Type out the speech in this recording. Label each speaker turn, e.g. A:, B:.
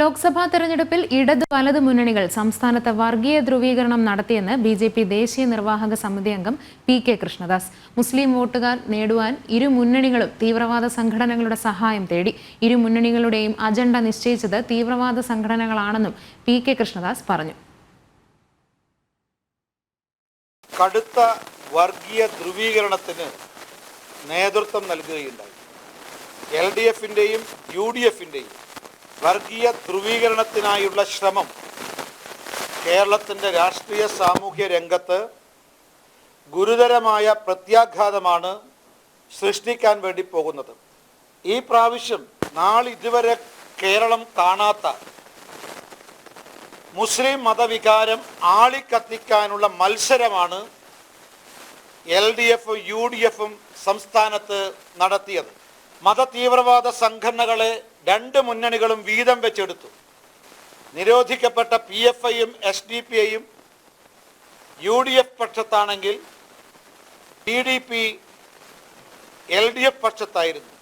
A: ലോക്സഭാ തെരഞ്ഞെടുപ്പിൽ ഇടത് വലത് മുന്നണികൾ സംസ്ഥാനത്ത് വർഗീയ ധ്രുവീകരണം നടത്തിയെന്ന് ബി ജെ പി ദേശീയ നിർവാഹക സമിതി അംഗം പി കെ കൃഷ്ണദാസ്. മുസ്ലിം വോട്ടുകാർ നേടുവാൻ ഇരു മുന്നണികളും തീവ്രവാദ സംഘടനകളുടെ സഹായം തേടി. ഇരു മുന്നണികളുടെയും അജണ്ട നിശ്ചയിച്ചത് തീവ്രവാദ സംഘടനകളാണെന്നും പി കെ കൃഷ്ണദാസ് പറഞ്ഞു.
B: കടുത്ത വർഗീയ ധ്രുവീകരണത്തിന് നേതൃത്വം നൽകുകയുണ്ടായി. എൽ ഡി എഫിന്റെയും യു ഡി എഫിന്റെയും വർഗീയ ധ്രുവീകരണത്തിനായുള്ള ശ്രമം കേരളത്തിന്റെ രാഷ്ട്രീയ സാമൂഹ്യ രംഗത്ത് ഗുരുതരമായ പ്രത്യാഘാതമാണ് സൃഷ്ടിക്കാൻ വേണ്ടി പോകുന്നത്. ഈ പ്രാവശ്യം നാളിതുവരെ കേരളം കാണാത്ത മുസ്ലിം മതവികാരം ആളിക്കത്തിക്കാനുള്ള മത്സരമാണ് എൽ ഡി എഫും യു ഡി എഫും സംസ്ഥാനത്ത് നടത്തിയത്. മതതീവ്രവാദ സംഘടനകളെ രണ്ട് മുന്നണികളും വീതം വെച്ചെടുത്തു. നിരോധിക്കപ്പെട്ട പി എഫ് ഐയും എസ് ഡി പി ഐയും U D F പക്ഷത്താണെങ്കിൽ P D P L D F പക്ഷത്തായിരുന്നു.